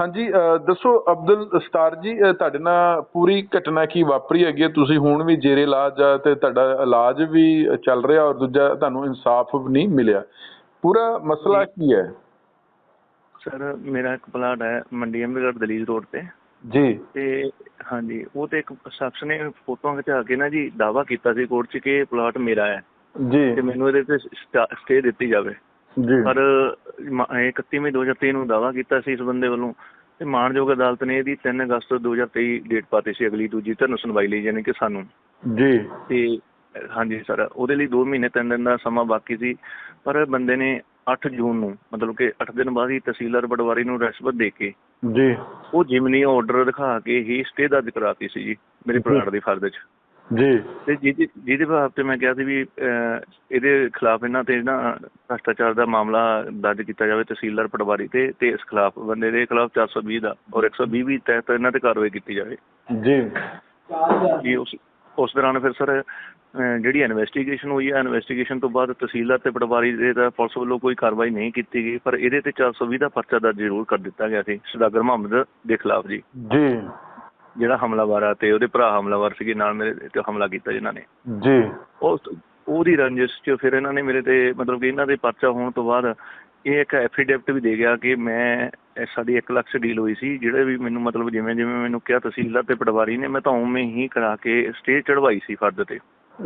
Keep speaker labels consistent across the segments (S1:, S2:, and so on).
S1: ਹਾਂਜੀ ਦੱਸੋ ਅਬਦੁਲ ਸਤਾਰ ਜੀ ਤੁਹਾਡੇ ਨਾਲ ਪੂਰੀ ਘਟਨਾ ਕੀ ਵਾਪਰੀ ਹੈਗੀ ਹੈ? ਤੁਸੀਂ ਹੁਣ ਵੀ ਜੇਰੇ ਇਲਾਜ ਆ ਤੇ ਤੁਹਾਡਾ ਇਲਾਜ ਵੀ ਚੱਲ ਰਿਹਾ ਔਰ ਦੂਜਾ ਤੁਹਾਨੂੰ ਇਨਸਾਫ ਨਹੀਂ ਮਿਲਿਆ। ਪੂਰਾ ਮਸਲਾ ਕੀ ਹੈ?
S2: ਸਰ ਮੇਰਾ ਇੱਕ ਪਲਾਟ ਹੈ ਮੰਡੀ ਅੰਮ੍ਰਿਤਸਰ ਦਲੀਲ ਰੋਡ ਤੇ।
S1: ਜੀ।
S2: ਤੇ ਹਾਂਜੀ ਉਹ ਤੇ ਇੱਕ ਸ਼ਖਸ ਨੇ ਫੋਟੋਆਂ ਖਿਚਾ ਕੇ ਨਾ ਜੀ ਦਾਵਾ ਕੀਤਾ ਸੀ ਕੋਰਟ 'ਚ ਕਿ ਇਹ ਪਲਾਟ ਮੇਰਾ ਹੈ।
S1: ਜੀ।
S2: ਤੇ ਮੈਨੂੰ ਇਹਦੇ ਤੇ ਸਟੇ ਦਿੱਤੀ ਜਾਵੇ।
S1: ਜੀ।
S2: ਪਰ ਮ- ਇਹ 31 ਮਈ 2023 ਨੂੰ ਦਾਵਾ ਕੀਤਾ ਸੀ ਇਸ ਬੰਦੇ ਵੱਲੋਂ ਤੇ ਮਾਣਯੋਗ ਅਦਾਲਤ ਨੇ ਇਹਦੀ 3 ਅਗਸਤ 2023 ਡੇਟ ਪਾਤੀ ਸੀ ਅਗਲੀ ਦੂਜੀ ਧਿਰ ਨੂੰ ਸੁਣਵਾਈ ਲਈ ਯਾਨੀ ਕਿ ਸਾਨੂੰ।
S1: ਜੀ।
S2: ਤੇ ਹਾਂਜੀ ਸਰ ਉਹਦੇ ਲਈ 2 ਮਹੀਨੇ 3 ਦਿਨ ਦਾ ਸਮਾਂ ਬਾਕੀ ਸੀ ਪਰ ਬੰਦੇ ਨੇ 8 ਜੂਨ ਨੂੰ ਮਤਲਬ ਕਿ 8 ਦਿਨ ਬਾਅਦ ਹੀ ਤਹਿਸੀਲਦਾਰ ਪਟਵਾਰੀ ਨੂੰ ਰਿਸ਼ਵਤ ਦੇ ਕੇ
S1: ਜੀ।
S2: ਉਹ ਜਿਮਨੀ ਆਰਡਰ ਦਿਖਾ ਕੇ ਹੀ ਸਟੇ ਦਰਜ ਕਰਾਤੀ ਸੀ ਜੀ ਮੇਰੇ ਪਲਾਟ ਦੀ ਫਰਜ਼ 'ਚ।
S1: ਜੀ।
S2: ਤੇ ਜਿਹਦੇ ਜਿਹਦੇ ਤੇ ਮੈਂ ਕਿਹਾ ਸੀ ਵੀ ਇਹਦੇ ਖਿਲਾਫ ਇਹਨਾਂ ਤੇ ਨਾ ਭ੍ਰਸ਼ਟਾਚਾਰ ਦਾ ਮਾਮਲਾ ਦਰਜ ਕੀਤਾ ਜਾਵੇ ਤਹਿਸੀਲਦਾਰ ਪਟਵਾਰੀ ਤੇ ਤੇ ਇਸ ਖਿਲਾਫ ਬੰਦੇ ਦੇ ਖਿਲਾਫ 420 ਦਾ ਔਰ 120 ਵੀ ਤਹਿਤ ਇਹਨਾਂ ਤੇ ਕਾਰਵਾਈ ਕੀਤੀ ਜਾਵੇ।
S1: ਜੀ।
S2: ਜੀ ਉਸ ਉਸ ਦੌਰਾਨ ਫਿਰ ਸਰ ਜਿਹੜੀ ਇਨਵੈਸਟੀਗੇਸ਼ਨ ਹੋਈ ਹੈ ਇਨਵੈਸਟੀਗੇਸ਼ਨ ਤੋਂ ਬਾਅਦ ਤਹਿਸੀਲਦਾਰ ਤੇ ਪਟਵਾਰੀ ਦੇ ਤਾਂ ਪੁਲਿਸ ਵੱਲੋਂ ਕੋਈ ਕਾਰਵਾਈ ਨਹੀਂ ਕੀਤੀ ਗਈ ਪਰ ਇਹਦੇ ਤੇ 420 ਦਾ ਪਰਚਾ ਦਰਜ ਜ਼ਰੂਰ ਕਰ ਦਿੱਤਾ ਗਿਆ ਸੀ ਸੁਦਾਗਰ ਮੁਹੰਮਦ ਦੇ ਖਿਲਾਫ ਜੀ।
S1: ਜੀ।
S2: ਜਿਹੜਾ ਹਮਲਾਵਰ ਆ ਤੇ ਉਹਦੇ ਭਰਾ ਹਮਲਾਵਰ ਸੀਗੇ ਨਾਲ ਮੇਰੇ ਤੇ ਹਮਲਾ ਕੀਤਾ ਜਿਨ੍ਹਾਂ ਨੇ।
S1: ਜੀ।
S2: ਉਸ ਉਹਦੀ ਰੰਜਿਸ਼ 'ਚ ਫਿਰ ਇਹਨਾਂ ਨੇ ਮੇਰੇ ਤੇ ਮਤਲਬ ਕਿ ਇਹਨਾਂ ਦੇ ਪਰਚਾ ਹੋਣ ਤੋਂ ਬਾਅਦ ਇਹ ਇੱਕ ਐਫੀਡੇਵਿਟ ਵੀ ਦੇ ਗਿਆ ਕਿ ਮੈਂ ਸਾਡੀ 1 ਲੱਖ ਡੀਲ ਹੋਈ ਸੀ ਜਿਹੜੇ ਵੀ ਮੈਨੂੰ ਮਤਲਬ ਜਿਵੇਂ ਜਿਵੇਂ ਮੈਨੂੰ ਕਿਹਾ ਤਹਿਸੀਲਦਾਰ ਤੇ ਪਟਵਾਰੀ ਨੇ ਮੈਂ ਤਾਂ ਉਵੇਂ ਹੀ ਕਰਾ ਕੇ ਸਟੇ ਚੜਵਾਈ ਸੀ ਫਰਦ ਤੇ।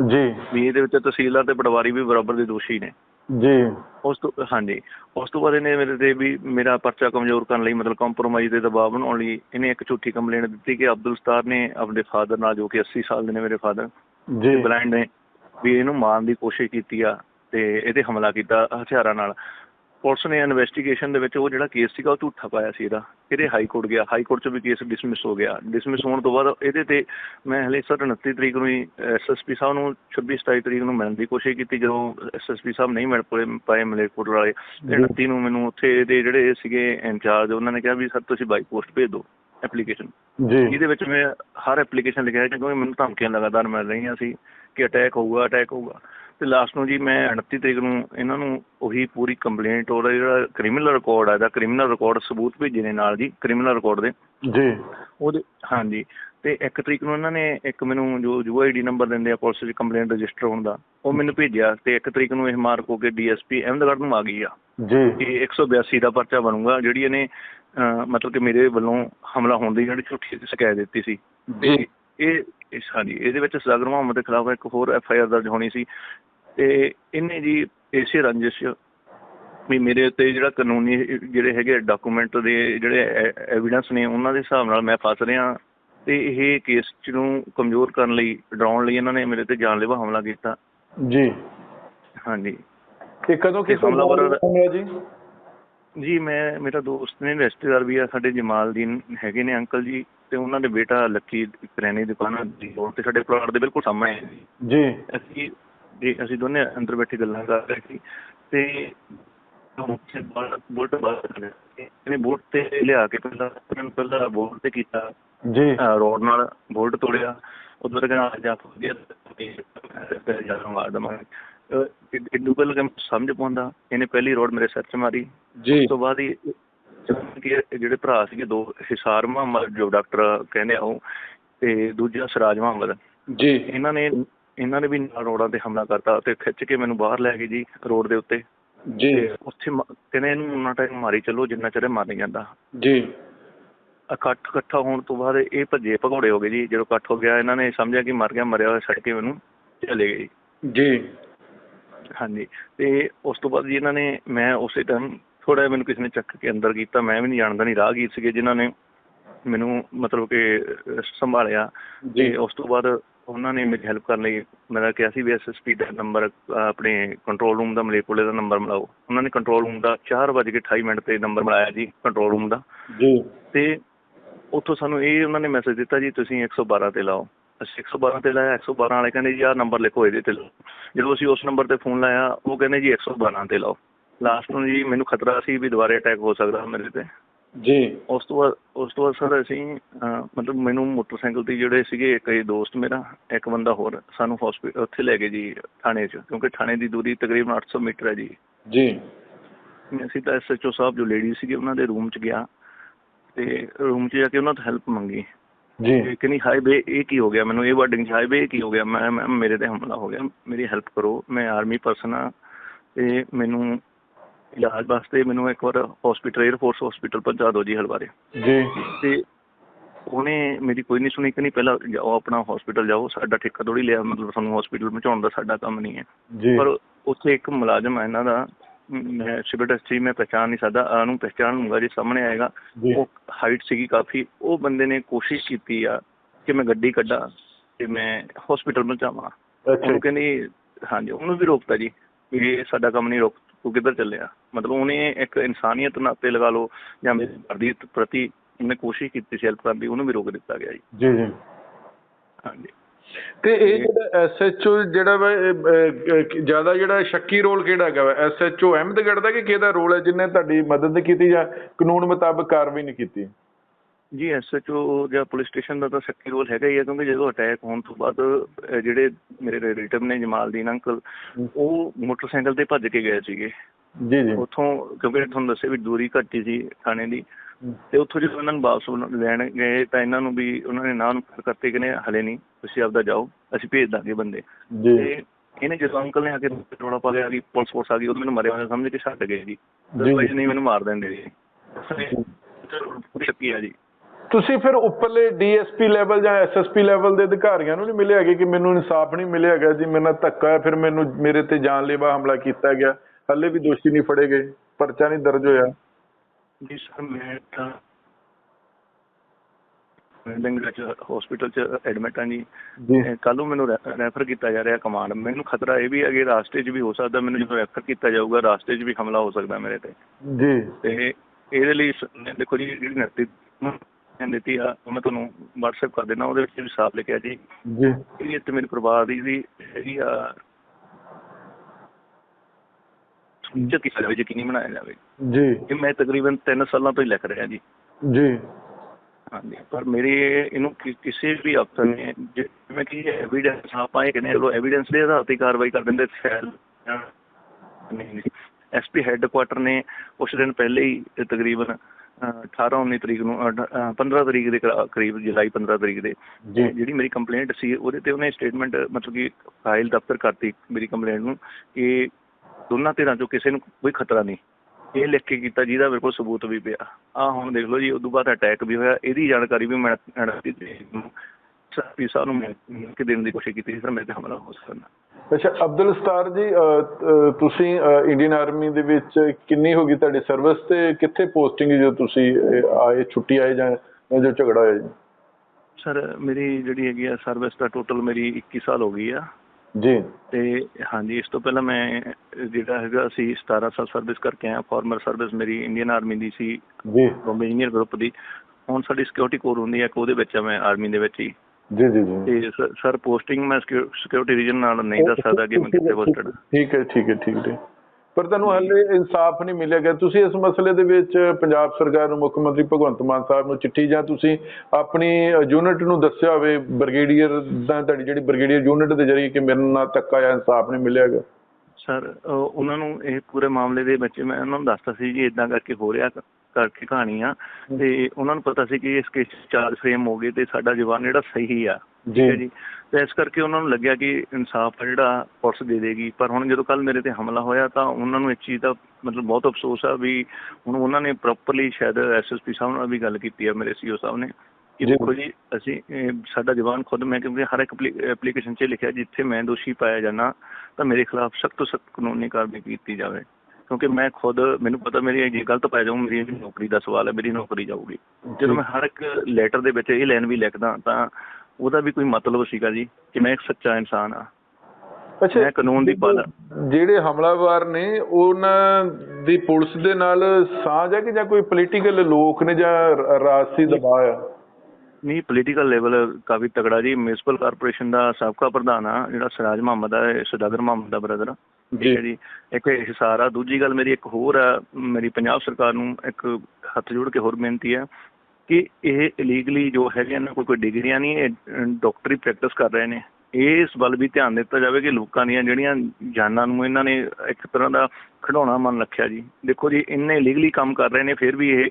S1: ਜੀ।
S2: ਵੀ ਇਹਦੇ ਵਿੱਚ ਤਹਿਸੀਲਦਾਰ ਤੇ ਪਟਵਾਰੀ ਵੀ ਬਰਾਬਰ ਦੇ ਦੋਸ਼ੀ ਨੇ।
S1: ਜੀ।
S2: ਉਸ ਤੋਂ ਹਾਂਜੀ। ਉਸ ਤੋਂ ਬਾਅਦ ਇਹਨੇ ਮੇਰੇ ਤੇ ਵੀ ਮੇਰਾ ਪਰਚਾ ਕਮਜ਼ੋਰ ਕਰਨ ਲਈ ਮਤਲਬ ਕੰਪਰੋਮਾਈਜ਼ ਦੇ ਦਬਾਅ ਬਣਾਉਣ ਲਈ ਇਹਨੇ ਇੱਕ ਝੂਠੀ ਕੰਪਲੇਂਟ ਦਿੱਤੀ ਕਿ ਅਬਦੁਲ ਸਤਾਰ ਨੇ ਆਪਣੇ ਫਾਦਰ ਨਾਲ ਜੋ ਕਿ 80 ਸਾਲ ਦੇ ਨੇ ਮੇਰੇ ਫਾਦਰ
S1: ਜੀ।
S2: ਬਲਾਈਂਡ ਨੇ ਵੀ ਇਹਨੂੰ ਮਾਰਨ ਦੀ ਕੋਸ਼ਿਸ਼ ਕੀਤੀ ਆ ਤੇ ਇਹਦੇ ਹਮਲਾ ਕੀਤਾ ਹਥਿਆਰਾਂ ਨਾਲ। ਪੁਲਿਸ ਨੇ ਇਨਵੈਸਟੀਗੇਸ਼ਨ ਦੇ ਵਿੱਚ ਉਹ ਜਿਹੜਾ ਕੇਸ ਸੀਗਾ ਉਹ ਝੂਠਾ ਪਾਇਆ ਸੀ ਇਹਦਾ। ਇਹਦੇ ਹਾਈ ਕੋਰਟ ਗਿਆ। ਹਾਈ ਕੋਰਟ 'ਚ ਵੀ ਕੇਸ ਡਿਸਮਿਸ ਹੋ ਗਿਆ। ਡਿਸਮਿਸ ਹੋਣ ਤੋਂ ਬਾਅਦ ਇਹਦੇ ਤੇ ਮੈਂ ਹਲੇ ਸਰ 29 ਤਰੀਕ ਨੂੰ ਹੀ ਐਸਐਸਪੀ ਸਾਹਿਬ ਨੂੰ 26 27 ਤਰੀਕ ਨੂੰ ਮਿਲਣ ਦੀ ਕੋਸ਼ਿਸ਼ ਕੀਤੀ। ਜਦੋਂ ਐਸਐਸਪੀ ਸਾਹਿਬ ਨਹੀਂ ਮਿਲ ਪਏ ਪਾਏ ਮਲੇਰਕੋਟ ਵਾਲੇ ਤੇ 29 ਨੂੰ ਮੈਨੂੰ ਉੱਥੇ ਦੇ ਜਿਹੜੇ ਸੀਗੇ ਇੰਚਾਰਜ ਉਹਨਾਂ ਨੇ ਕਿਹਾ ਵੀ ਸਰ ਤੁਸੀਂ ਬਾਈ ਪੋਸਟ ਭੇਜ ਦਿਓ ਐਪਲੀਕੇਸ਼ਨ
S1: ਜੀ।
S2: ਜਿਹਦੇ ਵਿੱਚ ਮੈਂ ਹਰ ਐਪਲੀਕੇਸ਼ਨ ਲਿਖਿਆ ਕਿਉਂਕਿ ਮੈਨੂੰ ਧਮਕੀਆਂ ਲਗਾਤਾਰ ਮਿਲ ਰਹੀਆਂ ਸੀ ਕਿ ਅਟੈਕ ਹੋਊਗਾ ਅਟੈਕ ਹੋਊਗਾ। ਤੇ ਲਾਸਟ ਨੂੰ ਜੀ ਮੈਂ 29 ਤਰੀਕ ਨੂੰ ਇਹਨਾਂ ਨੂੰ ਉਹੀ ਪੂਰੀ ਕੰਪਲੇਂਟ ਉਹਦਾ ਜਿਹੜਾ ਕ੍ਰਿਮੀਨਲ ਰਿਕਾਰਡ ਹੈ ਦਾ ਕ੍ਰਿਮੀਨਲ ਰਿਕਾਰਡ ਸਬੂਤ ਭੇਜੇ ਨੇ ਨਾਲ ਜੀ ਕ੍ਰਿਮੀਨਲ ਰਿਕਾਰਡ ਦੇ।
S1: ਜੀ।
S2: ਉਹਦੇ ਹਾਂਜੀ। ਤੇ 1 ਤਰੀਕ ਨੂੰ ਇਹਨਾਂ ਨੇ ਇੱਕ ਮੈਨੂੰ ਜੋ ਯੂਆਈਡੀ ਨੰਬਰ ਦਿੰਦੇ ਆ ਪੁਲਿਸ 'ਚ ਕੰਪਲੇਂਟ ਰਜਿਸਟਰ ਹੋਣ ਦਾ ਉਹ ਮੈਨੂੰ ਭੇਜਿਆ ਤੇ 1 ਤਰੀਕ ਨੂੰ ਇਹ ਮਾਰਕ ਹੋ ਕੇ ਡੀਐਸਪੀ ਅਹਿਮਦਗੜ੍ਹ ਨੂੰ ਆ ਗਈ ਆ।
S1: ਜੀ।
S2: ਕਿ 182 ਦਾ ਪਰਚਾ ਬਣੂਗਾ ਜਿਹੜੀ ਇਹਨੇ ਮਤਲਬ ਕਿ ਮੇਰੇ ਵੱਲੋਂ ਹਮਲਾ ਹੋਣ ਦੀ ਜਿਹੜੀ ਝੂਠੀ ਸ਼ਿਕਾਇਤ ਦਿੱਤੀ ਸੀ। ਤੇ
S1: ਜੀ
S2: ਇਹ ਇਸ ਹਾਂਜੀ ਇਹਦੇ ਵਿੱਚ ਸਦਾਗਰ ਮੁਹੰਮਦ ਦੇ ਖਿਲਾਫ ਇੱਕ ਹੋਰ ਐਫ ਆਈ ਆਰ ਦਰਜ ਹੋਣੀ ਸੀ ਤੇ ਇਹਨੇ ਜੀ ਇਸੇ ਰੰਜਿਸ਼ ਵੀ ਮੇਰੇ ਉੱਤੇ ਜਿਹੜਾ ਕਾਨੂੰਨੀ ਜਿਹੜੇ ਹੈਗੇ ਡਾਕੂਮੈਂਟ ਦੇ ਜਿਹੜੇ ਐਵੀਡੈਂਸ ਨੇ ਉਹਨਾਂ ਦੇ ਹਿਸਾਬ ਨਾਲ ਮੈਂ ਫਸ ਰਿਹਾ ਤੇ ਇਹ ਕੇਸ ਨੂੰ ਕਮਜ਼ੋਰ ਕਰਨ ਲਈ ਡਰਾਉਣ ਲਈ ਇਹਨਾਂ ਨੇ ਮੇਰੇ ਤੇ ਜਾਨਲੇਵਾ ਹਮਲਾ ਕੀਤਾ।
S1: ਜੀ।
S2: ਹਾਂਜੀ।
S1: ਤੇ ਕਦੋਂ ਕਿਸ
S2: ਹਮਲਾਵਰ-
S1: ਜੀ?
S2: ਜੀ ਮੈਂ ਮੇਰਾ ਦੋਸਤ ਨੇ ਰਿਸ਼ਤੇਦਾਰ ਵੀ ਆ ਸਾਡੇ ਜਮਾਲਦੀਨ ਹੈਗੇ ਨੇ ਅੰਕਲ ਜੀ। ਤੇ ਉਹਨਾਂ ਦੇ ਬੇਟਾ ਲੱਕੀ ਕਰਿਆਨੇ ਦੀ ਦੁਕਾਨ ਦੀ ਰੋਡ ਤੇ ਸਾਡੇ ਪਲਾਟ ਦੇ ਬਿਲਕੁਲ ਸਾਹਮਣੇ ਹੈ ਜੀ।
S1: ਜੀ।
S2: ਅਸੀਂ ਜੀ ਅਸੀਂ ਦੋਨੇ ਅੰਦਰ ਬੈਠੇ ਗੱਲਾਂ ਕਰ ਰਹੇ ਸੀ ਤੇ ਮੁੱਛੇ ਬੋਲਟ ਇਹਨੇ ਤੇ ਲਿਆ ਕੇ ਪਹਿਲਾਂ ਪਹਿਲਾਂ ਪਹਿਲਾਂ ਬੋਟ ਤੇ ਕੀਤਾ।
S1: ਜੀ।
S2: ਰੋਡ ਨਾਲ ਬੋਲਟ ਤੋੜਿਆ। ਤੱਕ ਕਹਿੰਦਾ ਜਾ ਫੁੱਟ ਗਿਆ ਤੇ ਜਾ ਮਾਰ ਦਵਾਂਗੇ ਇਹ ਪਹਿਲਾਂ ਕਿ ਸਮਝ ਪਾਉਂਦਾ। ਇਹਨੇ ਪਹਿਲੀ ਰੋਡ ਮੇਰੇ ਸਿਰ 'ਚ ਮਾਰੀ।
S1: ਜੀ।
S2: ਉਸ ਤੋਂ ਬਾਅਦ ਜਿਹੜੇ ਭਰਾ ਸੀਗੇ ਦੋ ਹਿਸਾਰ ਮੁਹੰਮਦ ਜੋ ਡਾਕਟਰ ਕਹਿੰਦੇ ਆ ਉਹ ਤੇ ਦੂਜਾ ਸਰਾਜ ਮੁਹੰਮਦ।
S1: ਜੀ।
S2: ਇਹਨਾਂ ਨੇ ਇਹਨਾਂ ਨੇ ਵੀ ਨਾਲ ਰੋਡਾਂ ਤੇ ਹਮਲਾ ਕਰਤਾ ਤੇ ਖਿੱਚ ਕੇ ਮੈਨੂੰ ਬਾਹਰ ਲੈ ਗਏ ਜੀ ਰੋਡ ਦੇ ਉੱਤੇ।
S1: ਜੀ।
S2: ਉੱਥੇ ਕਹਿੰਦੇ ਇਹਨੂੰ ਉਹਨਾਂ ਟਾਈਮ ਮਾਰੀ ਚੱਲੋ ਜਿੰਨਾ ਚਿਰ ਮਰ ਨਹੀਂ ਜਾਂਦਾ।
S1: ਜੀ।
S2: ਇਕੱਠ ਇਕੱਠਾ ਹੋਣ ਤੋਂ ਬਾਅਦ ਇਹ ਭੱਜੇ ਭਗੌੜੇ ਹੋ ਗਏ ਜੀ। ਜਦੋਂ ਇਕੱਠ ਹੋ ਗਿਆ ਇਹਨਾਂ ਨੇ ਸਮਝਿਆ ਕਿ ਮਰ ਗਿਆ ਮਰਿਆ ਹੋਇਆ ਛੱਡ ਕੇ ਮੈਨੂੰ ਚਲੇ ਗਏ। ਜੀ। ਹਾਂਜੀ। ਤੇ ਉਸ ਤੋਂ ਬਾਅਦ ਜੀ ਇਹਨਾਂ ਨੇ ਮੈਂ ਉਸੇ ਟਾਈਮ ਥੋੜਾ ਮੈਨੂੰ ਕਿਸੇ ਨੇ ਚੱਕ ਕੇ ਅੰਦਰ ਕੀਤਾ ਮੈਂ ਵੀ ਨਹੀਂ ਜਾਣਦਾ ਨਹੀਂ ਰਾਹਗੀਰ ਸੀਗੇ ਜਿਨ੍ਹਾਂ ਨੇ ਮੈਨੂੰ ਮਤਲਬ ਕਿ ਸੰਭਾਲਿਆ ਤੇ ਉਸ ਤੋਂ ਬਾਅਦ ਉਹਨਾਂ ਨੇ ਮੇਰੀ ਹੈਲਪ ਕਰਨ ਲਈ ਮੇਰਾ ਕਿਹਾ ਸੀ ਵੀ ਐਸਐਸਪੀ ਦਾ ਨੰਬਰ ਆਪਣੇ ਕੰਟਰੋਲ ਰੂਮ ਦਾ ਮਲੇਕੋਲੇ ਦਾ ਨੰਬਰ ਮਿਲਾਓ। ਉਹਨਾਂ ਨੇ ਕੰਟਰੋਲ ਰੂਮ ਦਾ 4:28 ਮਿੰਟ ਤੇ ਨੰਬਰ ਮਿਲਾਇਆ ਜੀ ਕੰਟਰੋਲ ਰੂਮ ਦਾ।
S1: ਜੀ।
S2: ਤੇ ਉੱਥੋਂ ਸਾਨੂੰ ਇਹ ਉਹਨਾਂ ਨੇ ਮੈਸੇਜ ਦਿੱਤਾ ਜੀ ਤੁਸੀਂ 112 ਤੇ ਲਾਓ। ਅਸੀਂ 112 ਤੇ ਲਾਇਆ 112 ਵਾਲੇ ਕਹਿੰਦੇ ਜੀ ਆਹ ਨੰਬਰ ਲਿਖੋ ਇਹਦੇ ਤੇ ਜਦੋਂ ਅਸੀਂ ਉਸ ਨੰਬਰ ਤੇ ਫੋਨ ਲਾਇਆ ਉਹ ਕਹਿੰਦੇ ਜੀ 112 ਤੇ ਲਾਓ। ਲਾਸਟ ਨੂੰ ਜੀ ਮੈਨੂੰ ਖਤਰਾ ਸੀ ਵੀ ਦੁਬਾਰੇ ਅਟੈਕ ਹੋ ਸਕਦਾ ਮੇਰੇ ਤੇ।
S1: ਜੀ।
S2: ਉਸ ਤੋਂ ਬਾਅਦ ਉਸ ਤੋਂ ਬਾਅਦ ਸਰ ਅਸੀਂ ਮਤਲਬ ਮੈਨੂੰ ਮੋਟਰਸਾਈਕਲ ਤੇ ਜਿਹੜੇ ਸੀਗੇ ਕਈ ਦੋਸਤ ਮੇਰਾ ਇੱਕ ਬੰਦਾ ਹੋਰ ਸਾਨੂੰ ਹਸਪੀਟਲ ਉੱਥੇ ਲੈ ਗਏ ਜੀ ਥਾਣੇ 'ਚ ਕਿਉਂਕਿ ਥਾਣੇ ਦੀ ਦੂਰੀ ਤਕਰੀਬਨ 800 ਮੀਟਰ ਹੈ ਜੀ।
S1: ਜੀ।
S2: ਅਸੀਂ ਤਾਂ ਐਸਐਚਓ ਸਾਹਿਬ ਜੋ ਲੇਡੀ ਸੀਗੇ ਉਹਨਾਂ ਦੇ ਰੂਮ 'ਚ ਗਿਆ ਤੇ ਰੂਮ 'ਚ ਜਾ ਕੇ ਉਹਨਾਂ ਤੋਂ ਹੈਲਪ ਮੰਗੀ।
S1: ਜੀ।
S2: ਤੇ ਕਹਿੰਦੀ ਹਾਏ ਬੇ ਇਹ ਕੀ ਹੋ ਗਿਆ ਮੈਨੂੰ? ਇਹ ਵਰਡਿੰਗ ਹਾਏ ਬੇ ਕੀ ਹੋ ਗਿਆ? ਮੈਂ ਮੈਂ ਮੇਰੇ ਤੇ ਹਮਲਾ ਹੋ ਗਿਆ। ਮੇਰੀ ਹੈਲਪ ਕਰੋ। ਮੈਂ ਆਰਮੀ ਪਰਸਨ ਆ ਤੇ ਮੈਨੂੰ ਇਲਾਜ ਵਾਸਤੇ ਮੈਨੂੰ ਇੱਕ ਵਾਰ ਹਸਪੀਟਲ 에ਅਰ ਫੋਰਸ ਹਸਪੀਟਲ ਪਹੁੰਚਾ ਦਿਓ ਜੀ ਹਲਵਾਰੇ।
S1: ਜੀ।
S2: ਤੇ ਉਹਨੇ ਮੇਰੀ ਕੋਈ ਨਹੀਂ ਸੁਣੀ ਕਿ ਨਹੀਂ ਪਹਿਲਾਂ ਜਾਓ ਆਪਣਾ ਹਸਪੀਟਲ ਜਾਓ ਸਾਡਾ ਠੇਕਾ ਥੋੜੀ ਲਿਆ ਮਤਲਬ ਤੁਹਾਨੂੰ ਹਸਪੀਟਲ ਪਹੁੰਚਾਉਣ ਦਾ ਸਾਡਾ ਕੰਮ ਨਹੀਂ ਹੈ। ਪਰ ਉੱਥੇ ਇੱਕ ਮੁਲਾਜ਼ਮ ਹੈ ਇਹਨਾਂ ਦਾ ਮੈਂ ਸਿਵਲ ਡਸਟਰੀ ਮੈਂ ਪਹਿਚਾਣ ਨਹੀਂ ਸਕਦਾ ਉਹਨੂੰ ਪਹਿਚਾਣ ਲੂੰਗਾ ਜੇ ਸਾਹਮਣੇ ਆਏਗਾ ਉਹ ਹਾਈਟ ਸੀਗੀ ਕਾਫੀ ਉਹ ਬੰਦੇ ਨੇ ਕੋਸ਼ਿਸ਼ ਕੀਤੀ ਆ ਕਿ ਮੈਂ ਗੱਡੀ ਕੱਢਾਂ ਤੇ ਮੈਂ ਹਸਪੀਟਲ ਪਹੁੰਚਾਵਾਂ। ਉਹਨੂੰ ਕਹਿੰਦੀ ਹਾਂਜੀ ਉਹਨੂੰ ਵੀ ਰੋਕਤਾ ਜੀ ਵੀ ਇਹ ਸਾਡਾ ਕੰਮ ਨਹੀਂ ਰੋਕ ਤੂੰ ਕਿੱਧਰ ਚੱਲਿਆ? ਮਤਲਬ ਉਹਨੇ ਇੱਕ ਇਨਸਾਨੀਅਤ ਨਾਤੇ ਲਗਾ ਲਓ ਜਾਂ ਮੇਰੇ ਘਰ ਦੀ ਪ੍ਰਤੀ ਉਹਨੇ ਕੋਸ਼ਿਸ਼ ਕੀਤੀ ਸੀ ਹੈਲਪ ਕਰਨ ਦੀ ਉਹਨੂੰ ਵੀ ਰੋਕ ਦਿੱਤਾ ਗਿਆ ਜੀ।
S1: ਜੀ ਜੀ।
S2: ਹਾਂਜੀ।
S1: ਤੇ ਇਹ ਜਿਹੜਾ ਐਸਐਚਓ ਜਿਹੜਾ ਵਾ ਜ਼ਿਆਦਾ ਜਿਹੜਾ ਸ਼ੱਕੀ ਰੋਲ ਕਿਹੜਾ ਹੈਗਾ ਵਾ? ਐਸਐਚਓ ਅਹਿਮਦਗੜ੍ਹ ਦਾ ਕਿ ਕਿਹਦਾ ਰੋਲ ਹੈ? ਜਿਨੇ ਤੁਹਾਡੀ ਮਦਦ ਕੀਤੀ ਜਾਂ ਕਾਨੂੰਨ ਮੁਤਾਬਕ ਕਾਰਵਾਈ ਨਹੀਂ ਕੀਤੀ?
S2: ਜੀ ਐਸਐਚਓ ਜਾਂ ਪੁਲਿਸ ਸਟੇਸ਼ਨ ਦਾ ਤਾਂ ਸ਼ੱਕੀ ਰੋਲ ਹੈਗਾ ਹੀ ਹੈ ਕਿਉਂਕਿ ਜਦੋਂ ਅਟੈਕ ਹੋਣ ਤੋਂ ਬਾਅਦ ਅਹ, ਜਿਹੜੇ ਮੇਰੇ ਰਿਲੇਟਿਵ ਨੇ ਜਮਾਲਦੀਨ ਅੰਕਲ ਉਹ ਮੋਟਰਸਾਈਕਲ ਤੇ ਭੱਜ ਕੇ ਗਏ ਸੀਗੇ।
S1: ਜੀ ਜੀ।
S2: ਉੱਥੋਂ ਕਿਉਂਕਿ ਤੁਹਾਨੂੰ ਦੱਸਿਆ ਵੀ ਦੂਰੀ ਘੱਟੀ ਸੀ ਥਾਣੇ ਦੀ। ਤੇ ਉੱਥੋਂ ਜਦੋਂ ਇਹਨਾਂ ਨੂੰ ਵਾਪਸ ਬੁਲਾ- ਲੈਣ ਗਏ ਤਾਂ ਇਹਨਾਂ ਨੂੰ ਵੀ ਉਹਨਾਂ ਨੇ ਨਾਂ ਨੂੰ ਕਰਤੇ ਕਿ ਨੇ ਹਲੇ ਨਹੀਂ ਤੁਸੀਂ ਆਪਦਾ ਜਾਓ ਅਸੀਂ ਭੇਜ ਦਾਂਗੇ ਬੰਦੇ।
S1: ਜੀ।
S2: ਤੇ ਇਹਨੇ ਜਦੋਂ ਅੰਕਲ ਨੇ ਆ ਕੇ ਰੋਲਾ ਪਾ ਲਿਆ ਕਿ ਪੁਲਿਸ ਫੋਰਸ ਆ ਗਈ ਉਹ ਮੈਨੂੰ ਮਰਿਆ ਹੋਇਆ ਸਮਝ ਕੇ ਛੱਡ ਗਏ ਜੀ। ਨਹੀਂ ਮੈਨੂੰ ਮਾਰ ਦਿੰਦੇ ਜੀ ਸ਼ੱਕੀ ਆ ਜੀ।
S1: ਤੁਸੀਂ ਫਿਰ ਉੱਪਰਲੇ ਡੀਐਸਪੀ ਲੈਵਲ ਜਾਂ ਐਸਐਸਪੀ ਲੈਵਲ ਦੇ ਅਧਿਕਾਰੀਆਂ ਨੂੰ ਨਹੀਂ ਮਿਲੇ ਹੈਗੇ ਕਿ ਮੈਨੂੰ ਇਨਸਾਫ ਨਹੀਂ ਮਿਲਿਆ ਹੈਗਾ ਜੀ ਮੇਰੇ ਨਾਲ ਧੱਕਾ ਹੈ ਫਿਰ ਮੈਨੂੰ ਮੇਰੇ ਤੇ ਜਾਨਲੇਵਾ ਹਮਲਾ ਕੀਤਾ ਗਿਆ। ਹੱਲੇ ਵੀ ਦੋਸ਼ੀ ਨਹੀਂ ਫੜੇ ਗਏ ਪਰਚਾ ਨਹੀਂ ਦਰਜ ਹੋਇਆ।
S2: ਜੀ ਸਰ ਮੈਂ ਤਾਂ ਮੈਂ ਚ ਹਸਪੀਟਲ ਚ ਐਡਮਿਟ ਹਾਂ ਜੀ। ਕੱਲ ਨੂੰ ਮੈਨੂੰ ਰੈਫਰ ਕੀਤਾ ਜਾ ਰਿਹਾ ਕਮਾਂਡ ਮੈਨੂੰ ਖਤਰਾ ਇਹ ਵੀ ਹੈ ਕਿ ਰਾਸਤੇ 'ਚ ਵੀ ਹੋ ਸਕਦਾ ਮੈਨੂੰ ਜਦੋਂ ਰੈਫਰ ਕੀਤਾ ਜਾਊਗਾ ਰਾਸਤੇ 'ਚ ਵੀ ਹਮਲਾ ਹੋ ਸਕਦਾ ਮੇਰੇ ਤੇ।
S1: ਜੀ।
S2: ਤੇ ਇਹਦੇ ਲਈ ਦੇਖੋ ਜੀ ਜਿਹੜੀ ਨੈਤੀ ਦਿੱਤੀ ਆ ਉਹ ਮੈਂ ਤੁਹਾਨੂੰ WhatsApp ਕਰ ਦੇਣਾ ਉਹਦੇ ਵਿੱਚ ਵੀ ਸਾਫ਼ ਲਿਖਿਆ ਜੀ।
S1: ਜੀ।
S2: ਇਹ ਤੇ ਮੇਰੇ ਪਰਿਵਾਰ ਦੀ ਵੀ ਹੈਗੀ ਆ। ਜੋ ਕਿਸੇ ਦਾ ਯਕੀਨੀ ਬਣਾਇਆ ਜਾਵੇ।
S1: ਜੀ।
S2: ਇਹ ਮੈਂ ਤਕਰੀਬਨ 3 ਸਾਲਾਂ ਤੋਂ ਹੀ ਲਿਖ ਰਿਹਾ ਜੀ।
S1: ਜੀ।
S2: ਹਾਂਜੀ ਪਰ ਮੇਰੀ ਇਹਨੂੰ ਕਿਸੇ ਵੀ ਅਫਸਰ ਨੇ ਜਿਵੇਂ ਕਿ ਐਵੀਡੈਂਸ ਆਪਾਂ ਇਹ ਕਹਿੰਦੇ ਚਲੋ ਐਵੀਡੈਂਸ ਦੇ ਆਧਾਰ ਤੇ ਕਾਰਵਾਈ ਕਰ ਦਿੰਦੇ ਨਹੀਂ ਨਹੀਂ। ਐਸਪੀ ਹੈੱਡਕੁਆਟਰ ਨੇ ਕੁਛ ਦਿਨ ਪਹਿਲੇ ਹੀ ਤਕਰੀਬਨ 18 19 ਤਰੀਕ ਨੂੰ ਅਹ, ਅਹ, 15 ਤਰੀਕ ਦੇ ਕਰਾ- ਕਰੀਬ ਜੁਲਾਈ 15 ਤਰੀਕ ਦੇ। ਜਿਹੜੀ ਮੇਰੀ ਕੰਪਲੇਂਟ ਸੀ ਉਹਦੇ ਤੇ ਉਹਨੇ ਸਟੇਟਮੈਂਟ ਮਤਲਬ ਕਿ ਫਾਈਲ ਦਫ਼ਤਰ ਕਰਤੀ ਮੇਰੀ ਕੰਪਲੇਂਟ ਨੂੰ ਕਿ ਦੋਨਾਂ ਧਿਰਾਂ ਚੋਂ ਕਿਸੇ ਨੂੰ ਕੋਈ ਖਤਰਾ ਨਹੀਂ। ਇਹ ਲਿਖ ਕੇ ਕੀਤਾ ਜਿਹਦਾ ਮੇਰੇ ਕੋਲ ਸਬੂਤ ਵੀ ਪਿਆ। ਆ ਹੁਣ ਦੇਖ ਲਓ ਜੀ ਉਦੋਂ ਬਾਅਦ ਅਟੈਕ ਵੀ ਹੋਇਆ। ਇਹਦੀ ਜਾਣਕਾਰੀ ਵੀ ਮੈਂ ਪੀ ਸਾਹਿਬ ਨੂੰ ਮਿਲ ਕੇ ਦੇਣ ਦੀ ਕੋਸ਼ਿਸ਼ ਕੀਤੀ ਸੀ ਸਰ ਮੇਰੇ ਤੇ ਹਮਲਾ ਹੋ ਸਕਦਾ।
S1: ਅੱਛਾ ਅਬਦੁਲ ਸਤਾਰ ਜੀ ਤੁਸੀਂ ਇੰਡੀਅਨ ਆਰਮੀ ਦੇ ਵਿੱਚ ਕਿੰਨੀ ਹੋ ਗਈ ਤੁਹਾਡੀ ਸਰਵਿਸ ਤੇ ਕਿੱਥੇ ਪੋਸਟਿੰਗ ਜਦੋਂ ਤੁਸੀਂ ਆਏ ਛੁੱਟੀ ਆਏ ਜਾਂ ਜਾਂ ਜੋ ਝਗੜਾ ਹੋਇਆ ਜੀ?
S2: ਸਰ ਮੇਰੀ ਜਿਹੜੀ ਹੈਗੀ ਆ ਸਰਵਿਸ ਦਾ ਟੋਟਲ ਮੇਰੀ 21 ਸਾਲ ਹੋ ਗਈ ਆ।
S1: ਜੀ।
S2: ਤੇ ਹਾਂਜੀ ਇਸ ਤੋਂ ਪਹਿਲਾਂ ਮੈਂ ਜਿਹੜਾ ਹੈਗਾ ਸੀ 17 ਸਾਲ ਸਰਵਿਸ ਕਰਕੇ ਆਇਆ। ਫਾਰਮਰ ਸਰਵਿਸ ਮੇਰੀ ਇੰਡੀਅਨ ਆਰਮੀ ਦੀ ਸੀ।
S1: ਜੀ।
S2: ਬੰਬੇ ਇੰਜੀਨੀਅਰ ਗਰੁੱਪ ਦੀ। ਹੁਣ ਸਾਡੀ ਸਿਕਿਉਰਿਟੀ ਕੋਰ ਹੁੰਦੀ ਹੈ ਕਿ ਉਹਦੇ ਵਿੱਚ ਮੈਂ ਆਰਮੀ ਦੇ ਵਿੱਚ ਹੀ।
S1: ਜੀ ਜੀ ਜੀ।
S2: ਤੇ ਸਰ ਪੋਸਟਿੰਗ ਮੈਂ ਸਿਕਿਉਰਿਟੀ ਰੀਜਨ ਨਾਲ ਨਹੀਂ ਦੱਸ ਸਕਦਾ ਕਿ ਮੈਂ ਕਿੱਥੇ ਪੋਸਟਡ
S1: ਠੀਕ ਹੈ ਠੀਕ ਹੈ ਠੀਕ ਹੈ। ਪਰ ਤੁਹਾਨੂੰ ਹਾਲੇ ਇਨਸਾਫ ਨਹੀਂ ਮਿਲਿਆ ਗਿਆ। ਤੁਸੀਂ ਇਸ ਮਸਲੇ ਦੇ ਵਿੱਚ ਪੰਜਾਬ ਸਰਕਾਰ ਨੂੰ ਮੁੱਖ ਮੰਤਰੀ ਭਗਵੰਤ ਮਾਨ ਸਾਹਿਬ ਨੂੰ ਚਿੱਠੀ ਜਾਂ ਤੁਸੀਂ ਆਪਣੀ ਯੂਨਿਟ ਨੂੰ ਦੱਸਿਆ ਹੋਵੇ ਬ੍ਰਿਗੇਡੀਅਰ ਦਾ ਤੁਹਾਡੀ ਜਿਹੜੀ ਬ੍ਰਿਗੇਡੀਅਰ ਯੂਨਿਟ ਦੇ ਜ਼ਰੀਏ ਕਿ ਮੇਰੇ ਨਾਲ ਧੱਕਾ ਜਾਂ ਇਨਸਾਫ ਨਹੀਂ ਮਿਲਿਆ ਗਿਆ
S2: ਸਰ ਉਹਨਾਂ ਨੂੰ ਇਹ ਪੂਰੇ ਮਾਮਲੇ ਦੇ ਵਿੱਚ ਮੈਂ ਉਹਨਾਂ ਨੂੰ ਦੱਸਤਾ ਸੀ ਜੀ ਇਦਾਂ ਕਰਕੇ ਹੋ ਰਿਹਾ ਕਰਕੇ ਕਹਾਣੀ ਆ ਤੇ ਉਹਨਾਂ ਨੂੰ ਪਤਾ ਸੀ ਕਿ ਇਸ ਕੇਸ ਚਾਰਜ ਫਰੇਮ ਹੋ ਗਏ ਤੇ ਸਾਡਾ ਜਵਾਨ ਜਿਹੜਾ ਸਹੀ ਆ। ਠੀਕ ਹੈ ਜੀ? ਤੇ ਇਸ ਕਰਕੇ ਉਹਨਾਂ ਨੂੰ ਲੱਗਿਆ ਕਿ ਇਨਸਾਫ ਆ ਜਿਹੜਾ ਪੁਲਿਸ ਦੇ ਦੇਗੀ। ਪਰ ਹੁਣ ਜਦੋਂ ਕੱਲ ਮੇਰੇ ਤੇ ਹਮਲਾ ਹੋਇਆ ਤਾਂ ਉਹਨਾਂ ਨੂੰ ਇਸ ਚੀਜ਼ ਦਾ ਮਤਲਬ ਬਹੁਤ ਅਫਸੋਸ ਆ ਵੀ ਹੁਣ ਉਹਨਾਂ ਨੇ ਪ੍ਰੋਪਰਲੀ ਸ਼ਾਇਦ ਐਸਐਸਪੀ ਸਾਹਿਬ ਨਾਲ ਵੀ ਗੱਲ ਕੀਤੀ ਆ ਮੇਰੇ ਸੀਓ ਸਾਹਿਬ ਨੇ। ਕਿ। ਦੇਖੋ ਜੀ ਅਸੀਂ ਸਾਡਾ ਜਵਾਨ ਖੁਦ ਮੈਂ ਕਿਉਂਕਿ ਹਰ ਇੱਕ ਐਪਲੀਕੇਸ਼ਨ 'ਚ ਲਿਖਿਆ ਜਿੱਥੇ ਮੈਂ ਦੋਸ਼ੀ ਪਾਇਆ ਜਾਣਾ ਤਾਂ ਮੇਰੇ ਖਿਲਾਫ ਸਖਤ ਤੋਂ ਸਖਤ ਕਾਨੂੰਨੀ ਕਾਰਵਾਈ ਕੀਤੀ ਜਾਵੇ। ਕਿਉਂਕਿ ਮੈਂ ਖੁਦ ਮੈਨੂੰ ਪਤਾ ਮੇਰੀ ਜੇ ਗਲਤ ਪਾਇਆ ਜਾਊ ਮੇਰੀ ਨੌਕਰੀ ਦਾ ਸਵਾਲ ਹੈ ਮੇਰੀ ਨੌਕਰੀ ਜਾਊਗੀ। ਜਦੋਂ ਮੈਂ ਹਰ ਇੱਕ ਲੈਟਰ ਦੇ ਵਿੱਚ ਇਹ ਲਾਈਨ ਵੀ ਲਿਖਦਾ ਤਾਂ ਉਹਦਾ ਵੀ ਕੋਈ ਮਤਲਬ ਸੀਗਾ ਜੀ ਕਿ ਮੈਂ ਇੱਕ ਸੱਚਾ ਇਨਸਾਨ ਆ ਮੈਂ ਕਾਨੂੰਨ ਦੀ ਪਾਲਣਾ
S1: ਜਿਹੜੇ ਹਮਲਾਵਰ ਨੇ ਉਹਨਾਂ ਦੀ ਪੁਲਿਸ ਦੇ ਨਾਲ ਸਾਂਝ ਹੈ ਕਿ ਜਾਂ ਕੋਈ ਪੋਲੀਟੀਕਲ ਲੋਕ ਨੇ ਜਾਂ ਰਾਜਸੀ ਦਬਾਅ ਆ
S2: ਨਹੀਂ ਪੋਲੀਟੀਕਲ ਲੈਵਲ ਕਾਫੀ ਤਗੜਾ ਜੀ। ਮਿਊਨਿਸਪਲ ਕਾਰਪੋਰੇਸ਼ਨ ਦਾ ਸਾਬਕਾ ਪ੍ਰਧਾਨ ਆ ਜਿਹੜਾ ਸਰਾਜ ਮੁਹੰਮਦ ਆ ਇਹ ਸਦਾਗਰ ਮੁਹੰਮਦ ਦਾ ਬ੍ਰਦਰ ਠੀਕ ਹੈ ਜੀ। ਇੱਕ ਇਹ ਹਿਸਾਰ ਆ ਦੂਜੀ ਗੱਲ ਮੇਰੀ ਇੱਕ ਹੋਰ ਆ ਮੇਰੀ ਪੰਜਾਬ ਸਰਕਾਰ ਨੂੰ ਇੱਕ ਹੱਥ ਜੋੜ ਕੇ ਹੋਰ ਬੇਨਤੀ ਆ ਕਿ ਇਹ ਇਲੀਗਲੀ ਜੋ ਹੈਗੇ ਇਹਨਾਂ ਕੋਲ ਕੋਈ ਡਿਗਰੀਆਂ ਨਹੀਂ ਇਹ ਡਾਕਟਰੀ ਪ੍ਰੈਕਟਿਸ ਕਰ ਰਹੇ ਨੇ। ਇਸ ਵੱਲ ਵੀ ਧਿਆਨ ਦਿੱਤਾ ਜਾਵੇ ਕਿ ਲੋਕਾਂ ਦੀਆਂ ਜਿਹੜੀਆਂ ਜਾਨਾਂ ਨੂੰ ਇਹਨਾਂ ਨੇ ਇੱਕ ਤਰ੍ਹਾਂ ਦਾ ਖਿਡੌਣਾ ਮੰਨ ਰੱਖਿਆ ਜੀ। ਦੇਖੋ ਜੀ ਇੰਨੇ ਲੀਗਲੀ ਕੰਮ ਕਰ ਰਹੇ ਨੇ ਫਿਰ ਵੀ ਇਹ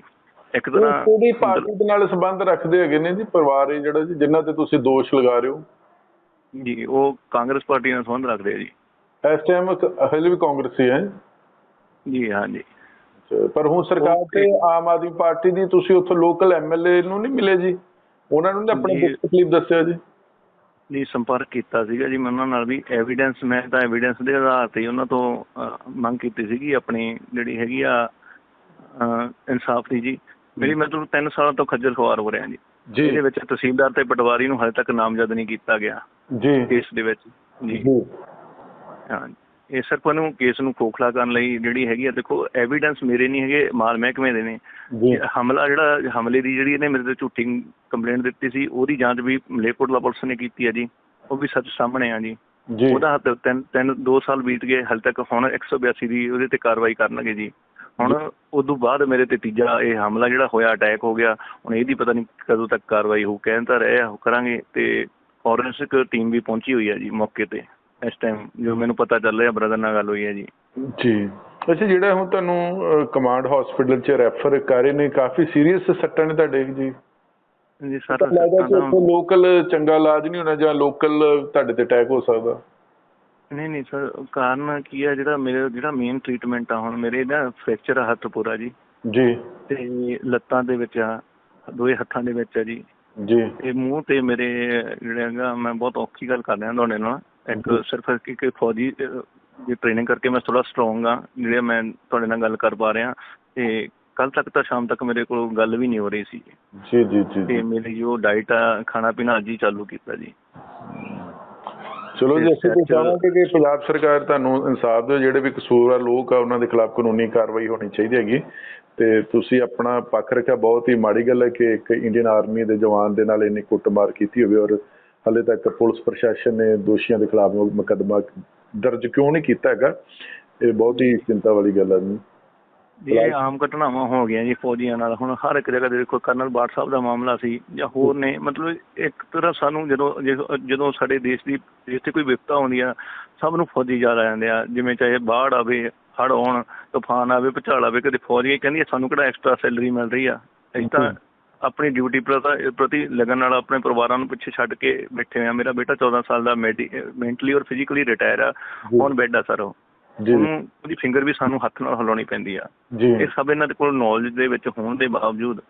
S2: ਇੱਕ ਤਰ੍ਹਾਂ
S1: ਕਿਹੜੀ ਪਾਰਟੀ ਦੇ ਨਾਲ ਸੰਬੰਧ ਰੱਖਦੇ ਹੈਗੇ ਨੇ ਜੀ? ਪਰਿਵਾਰ ਇਹ ਜਿਹੜਾ ਜੀ ਜਿਨ੍ਹਾਂ ਤੇ ਤੁਸੀਂ ਦੋਸ਼ ਲਗਾ ਰਹੇ ਹੋ?
S2: ਜੀ ਉਹ ਕਾਂਗਰਸ ਪਾਰਟੀ ਨਾਲ ਸੰਬੰਧ ਰੱਖਦੇ ਆ ਜੀ।
S1: ਇਸ ਟਾਈਮ ਹਲੇ ਵੀ ਕਾਂਗਰਸੀ ਹੈ
S2: ਜੀ। ਹਾਂ ਜੀ
S1: ਪਰ ਹੁਣ ਸਰਕਾਰ ਤੇ ਆਮ ਆਦਮੀ ਪਾਰਟੀ ਦੀ ਤੁਸੀਂ ਉੱਥੋਂ ਲੋਕਲ ਐਮਐਲਏ ਨੂੰ ਨਹੀਂ ਮਿਲੇ ਜੀ? ਉਹਨਾਂ ਨੂੰ ਆਪਣੀ ਤਕਲੀਫ ਦੱਸਿਆ ਜੀ?
S2: ਜੀ ਸੰਪਰਕ ਕੀਤਾ ਸੀਗਾ ਜੀ ਮੈਂ ਉਹਨਾਂ ਨਾਲ ਵੀ ਐਵੀਡੈਂਸ ਮੈਂ ਤਾਂ ਐਵੀਡੈਂਸ ਦੇ ਆਧਾਰ ਤੇ ਉਹਨਾਂ ਤੋਂ ਮੰਗ ਕੀਤੀ ਸੀਗੀ ਆਪਣੀ ਜਿਹੜੀ ਹੈਗੀ ਆ ਇਨਸਾਫ ਦੀ ਜੀ। ਮੇਰੀ ਮੈਂ ਤੁਹਾਨੂੰ 3 ਸਾਲਾਂ ਤੋਂ ਖੱਜਲ ਖੁਆਰ ਹੋ ਰਿਹਾ ਜੀ।
S1: ਜੀ।
S2: ਇਹਦੇ ਵਿੱਚ ਤਹਿਸੀਲਦਾਰ ਤੇ ਪਟਵਾਰੀ ਨੂੰ ਹਾਲੇ ਤੱਕ ਨਾਮਜ਼ਦ ਨਹੀਂ ਕੀਤਾ ਗਿਆ।
S1: ਜੀ।
S2: ਕੇਸ ਦੇ ਵਿੱਚ ਜੀ। ਹਾਂ ਇਹ ਸਿਰਫ ਉਹਨੂੰ ਕੇਸ ਨੂੰ ਖੋਖਲਾ ਕਰਨ ਲਈ ਜਿਹੜੀ ਹੈਗੀ ਆ ਦੇਖੋ ਐਵੀਡੈਂਸ ਮੇਰੇ ਨਹੀਂ ਹੈਗੇ ਮਾਲ ਮਹਿਕਮੇ ਦੇ ਨੇ। ਹਮਲਾ ਜਿਹੜਾ ਹਮਲੇ ਦੀ ਜਿਹੜੀ ਇਹਨੇ ਮੇਰੇ ਤੇ ਝੂਠੀ ਕੰਪਲੇਂਟ ਦਿੱਤੀ ਸੀ ਉਹਦੀ ਜਾਂਚ ਵੀ ਮਲੇਰਕੋਟਲਾ ਪੁਲਿਸ ਨੇ ਕੀਤੀ ਹੈ ਜੀ। ਉਹ ਵੀ ਸੱਚ ਸਾਹਮਣੇ ਆ ਜੀ। ਉਹਦਾ ਹੱਥ ਤਿੰਨ ਤਿੰਨ ਦੋ ਸਾਲ ਬੀਤ ਗਏ ਹਾਲੇ ਤੱਕ ਹੁਣ 182 ਦੀ ਉਹਦੇ ਤੇ ਕਾਰਵਾਈ ਕਰਨਗੇ ਜੀ। ਹੁਣ ਉਦੋਂ ਬਾਅਦ ਮੇਰੇ ਤੇ ਤੀਜਾ ਇਹ ਹਮਲਾ ਜਿਹੜਾ ਹੋਇਆ ਅਟੈਕ ਹੋ ਗਿਆ ਹੁਣ ਇਹਦੀ ਪਤਾ ਨਹੀਂ ਕਦੋਂ ਤੱਕ ਕਾਰਵਾਈ ਹੋਊ ਕਹਿਣ ਤਾਂ ਰਹੇ ਆ ਕਰਾਂਗੇ ਤੇ ਫੋਰੈਂਸਿਕ ਟੀਮ ਵੀ ਪਹੁੰਚੀ ਹੋਈ ਹੈ ਜੀ ਮੌਕੇ ਤੇ ਇਸ ਟਾਈਮ ਜੋ ਮੈਨੂੰ ਪਤਾ ਚੱਲ ਰਿਹਾ ਬ੍ਰਦਰ ਨਾਲ ਗੱਲ ਹੋਈ ਹੈ ਜੀ।
S1: ਜੀ। ਅੱਛਾ ਜਿਹੜਾ ਹੁਣ ਤੁਹਾਨੂੰ ਕਮਾਂਡ ਹਸਪੀਟਲ ਚ ਰੈਫਰ ਕਰ ਰਹੇ ਨੇ ਕਾਫੀ ਸੀਰੀਅਸ ਸੱਟਾਂ ਨੇ ਤੁਹਾਡੇ ਜੀ।
S2: ਜੀ ਸਰ
S1: ਲੱਗਦਾ ਕਿ ਲੋਕਲ ਚੰਗਾ ਇਲਾਜ ਨਹੀਂ ਹੋਣਾ ਜਾਂ ਲੋਕਲ ਤੁਹਾਡੇ ਤੇ ਅਟੈਕ ਹੋ ਸਕਦਾ।
S2: ਨਹੀਂ ਨਹੀਂ ਸਰ ਕਾਰਨ ਕੀ ਹੈ ਜਿਹੜਾ ਮੇਰੇ ਜਿਹੜਾ ਮੇਨ ਟ੍ਰੀਟਮੈਂਟ ਆ ਹੁਣ ਮੇਰੇ ਨਾ ਫ੍ਰੈਕਚਰ ਆ ਹੱਥ ਪੂਰਾ ਜੀ।
S1: ਜੀ।
S2: ਤੇ ਲੱਤਾਂ ਦੇ ਵਿੱਚ ਆ ਦੋਏ ਹੱਥਾਂ ਦੇ ਵਿੱਚ ਆ ਜੀ।
S1: ਜੀ।
S2: ਇਹ ਮੂੰਹ ਤੇ ਮੇਰੇ ਜਿਹੜੇ ਹੈਗਾ ਮੈਂ ਬਹੁਤ ਔਖੀ ਗੱਲ ਕਰ ਰਿਹਾ ਤੁਹਾਡੇ ਨਾਲ। ਇੱਕ ਸਿਰਫ ਕਿ ਕਿ ਫੌਜੀ ਦੀ ਟ੍ਰੇਨਿੰਗ ਕਰਕੇ ਮੈਂ ਥੋੜਾ ਸਟਰੋਂਗ ਆ ਜਿਹੜੇ ਮੈਂ ਤੁਹਾਡੇ ਨਾਲ ਗੱਲ ਕਰ ਪਾ ਰਿਹਾ। ਤੇ ਕੱਲ ਤੱਕ ਤਾਂ ਸ਼ਾਮ ਤੱਕ ਮੇਰੇ ਕੋਲ ਗੱਲ ਵੀ ਨਹੀਂ ਹੋ ਰਹੀ ਸੀ।
S1: ਜੀ ਜੀ ਜੀ
S2: ਤੇ ਮੇਰੀ ਜੋ ਡਾਈਟ ਆ ਖਾਣਾ ਪੀਣਾ ਅੱਜ ਹੀ ਚਾਲੂ ਕੀਤਾ ਜੀ।
S1: ਚਲੋ ਜੀ ਅਸੀਂ ਤਾਂ ਚਾਹਾਂਗੇ ਕਿ ਪੰਜਾਬ ਸਰਕਾਰ ਤੁਹਾਨੂੰ ਇਨਸਾਫ ਦੇ ਜਿਹੜੇ ਵੀ ਕਸੂਰਵਾਰ ਲੋਕ ਆ ਉਹਨਾਂ ਦੇ ਖਿਲਾਫ ਕਾਨੂੰਨੀ ਕਾਰਵਾਈ ਹੋਣੀ ਚਾਹੀਦੀ ਹੈਗੀ। ਤੇ ਤੁਸੀਂ ਆਪਣਾ ਪੱਖ ਰੱਖਿਆ ਬਹੁਤ ਹੀ ਮਾੜੀ ਗੱਲ ਹੈ ਕਿ ਇੱਕ ਇੰਡੀਅਨ ਆਰਮੀ ਦੇ ਜਵਾਨ ਦੇ ਨਾਲ ਇੰਨੀ ਕੁੱਟਮਾਰ ਕੀਤੀ ਹੋਵੇ ਔਰ ਹਾਲੇ ਤੱਕ ਪੁਲਿਸ ਪ੍ਰਸ਼ਾਸਨ ਨੇ ਦੋਸ਼ੀਆਂ ਦੇ ਖਿਲਾਫ ਮੁਕੱਦਮਾ ਦਰਜ ਕਿਉਂ ਨਹੀਂ ਕੀਤਾ ਹੈਗਾ ਇਹ ਬਹੁਤ ਹੀ ਚਿੰਤਾ ਵਾਲੀ ਗੱਲ ਹੈ ਜੀ।
S2: ਜੀ, ਇਹ ਆਮ ਘਟਨਾਵਾਂ ਹੋ ਗਈਆਂ ਜੀ ਫੌਜੀਆਂ ਨਾਲ। ਹੁਣ ਹਰ ਇੱਕ ਜਗ੍ਹਾ ਤੇ ਦੇਖੋ ਕਰਨਲ ਬਾਠ ਸਾਹਿਬ ਦਾ ਮਾਮਲਾ ਸੀ ਜਾਂ ਹੋਰ ਨੇ ਮਤਲਬ ਇੱਕ ਤਰ੍ਹਾਂ ਸਾਨੂੰ ਜਦੋਂ ਜਦੋਂ- ਸਾਡੇ ਦੇਸ਼ ਦੀ ਦੇਸ਼ ਤੇ ਕੋਈ ਵਿਪਤਾ ਆਉਂਦੀ ਆ ਸਭ ਨੂੰ ਫੌਜੀ ਯਾਦ ਆ ਜਾਂਦੇ ਆ। ਜਿਵੇਂ ਚਾਹੇ ਬਾੜ ਆਵੇ ਹੜ ਆਉਣ ਤੂਫਾਨ ਆਵੇ ਭੁਚਾਲ ਆਵੇ ਕਦੇ ਫੌਜੀ ਕਹਿੰਦੀ ਸਾਨੂੰ ਕਿਹੜਾ ਐਕਸਟਰਾ ਸੈਲਰੀ ਮਿਲ ਰਹੀ ਆ। ਅਸੀਂ ਤਾਂ ਆਪਣੀ ਡਿਊਟੀ ਪ੍ਰਤੀ ਲੱਗਣ ਨਾਲ ਆਪਣੇ ਪਰਿਵਾਰਾਂ ਨੂੰ ਪਿੱਛੇ ਛੱਡ ਕੇ ਬੈਠੇ ਆ। ਮੇਰਾ ਬੇਟਾ 14 ਸਾਲ ਦਾ ਮੈਂਟਲੀ ਔਰ ਫਿਜ਼ੀਕਲੀ ਰਿਟਾਇਰ ਆ। ਔਨ ਬੈੱਡ ਆ ਸਰ ਉਹ? ਉਹਨੂੰ ਉਹਦੀ ਫਿੰਗਰ ਵੀ ਸਾਨੂੰ ਹੱਥ ਨਾਲ ਹਿਲਾਉਣੀ ਪੈਂਦੀ ਆ। ਇਹ ਸਭ ਇਹਨਾਂ ਦੇ ਕੋਲ ਨੌਲੇਜ ਦੇ ਵਿੱਚ ਹੋਣ ਦੇ ਬਾਵਜੂਦ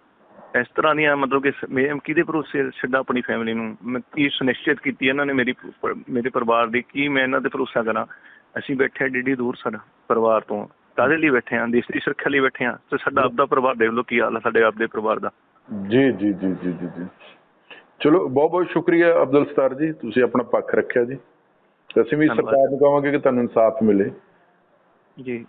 S2: ਇਸ ਤਰ੍ਹਾਂ ਦੀਆਂ ਮਤਲਬ ਕਿ ਮੈਂ ਕਿਹਦੇ ਭਰੋਸੇ ਛੱਡਾਂ ਆਪਣੀ ਫੈਮਿਲੀ ਨੂੰ? ਮੈਂ ਕੀ ਸੁਨਿਸ਼ਚਿਤ ਕੀਤੀ ਇਹਨਾਂ ਨੇ ਮੇਰੀ ਮੇਰੇ ਪਰਿਵਾਰ ਦੀ? ਕੀ ਮੈਂ ਇਹਨਾਂ ਤੇ ਭਰੋਸਾ ਕਰਾਂ? ਅਸੀਂ ਬੈਠੇ ਡਿੱਡੀ ਦੂਰ ਸਾਡਾ ਪਰਿਵਾਰ ਤੋਂ। ਕਾਹਦੇ ਲਈ ਬੈਠੇ ਹਾਂ ਦੇਸ਼ ਦੀ ਸੁਰੱਖਿਆ ਲਈ ਬੈਠੇ ਹਾਂ ਤੇ ਸਾਡਾ ਆਪਦਾ ਪਰਿਵਾਰ ਦੇਖ ਲਓ ਕੀ ਹਾਲ ਹੈ ਸਾਡੇ ਆਪਦੇ ਪਰਿਵਾਰ ਦਾ।
S1: ਜੀ ਜੀ ਜੀ ਜੀ ਜੀ ਜੀ। ਚਲੋ ਬਹੁਤ ਬਹੁਤ ਸ਼ੁਕਰੀਆ ਅਬਦੁਲ ਸਤਾਰ ਜੀ। ਤੁਸੀਂ ਆਪਣਾ ਪੱਖ ਰੱਖਿਆ ਜੀ। ਅਸੀਂ ਵੀ। ਸਰਕਾਰ ਨੂੰ ਕਹਾਂਗੇ ਕਿ ਤੁਹਾਨੂੰ ਇਨਸਾਫ ਮਿਲੇ।
S2: ਜੀ